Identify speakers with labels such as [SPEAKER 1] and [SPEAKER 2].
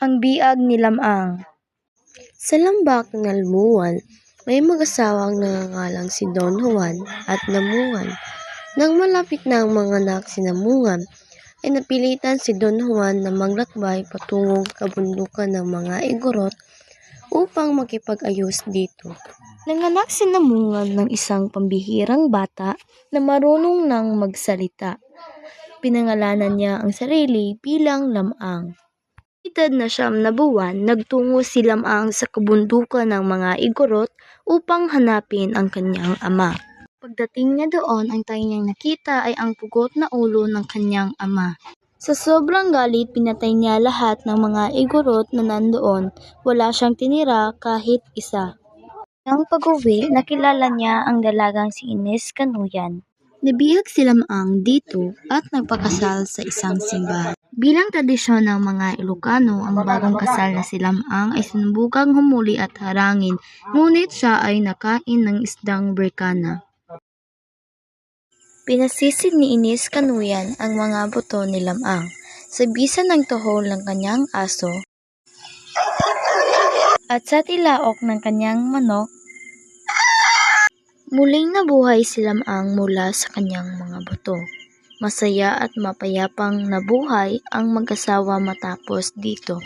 [SPEAKER 1] Ang biag ni Lamang Sa lambak ng Almuan, may mag-asawang nangangalang si Don Juan at Namungan. Nang malapit na ang mga anak si Namungan, ay napilitan si Don Juan na maglakbay patungong kabundukan ng mga Igorot upang makipag-ayos dito. Nanganak si Namungan ng isang pambihirang bata na marunong nang magsalita. Pinangalanan niya ang sarili bilang Lamang. Edad na siyam na buwan, nagtungo si Lamang sa kabundukan ng mga Igorot upang hanapin ang kanyang ama. Pagdating niya doon, ang tanging nakita ay ang pugot na ulo ng kanyang ama. Sa sobrang galit, pinatay niya lahat ng mga Igorot na nandoon. Wala siyang tinira kahit isa. Nang pag-uwi, nakilala niya ang dalagang si Ines Canuyan. Nabihag si Lamang dito at nagpakasal sa isang simbahan. Bilang tradisyon ng mga Ilocano, ang bagong kasal na si Lamang ay sinubugang humuli at harangin, ngunit siya ay nakain ng isdang berkana. Pinasisid ni Ines Canuyan ang mga buto ni Lamang. Sa bisa ng tuhol ng kanyang aso at sa tilaok ng kanyang manok, muling nabuhay si Lamang mula sa kanyang mga buto. Masaya at mapayapang nabuhay ang mag-asawa matapos dito.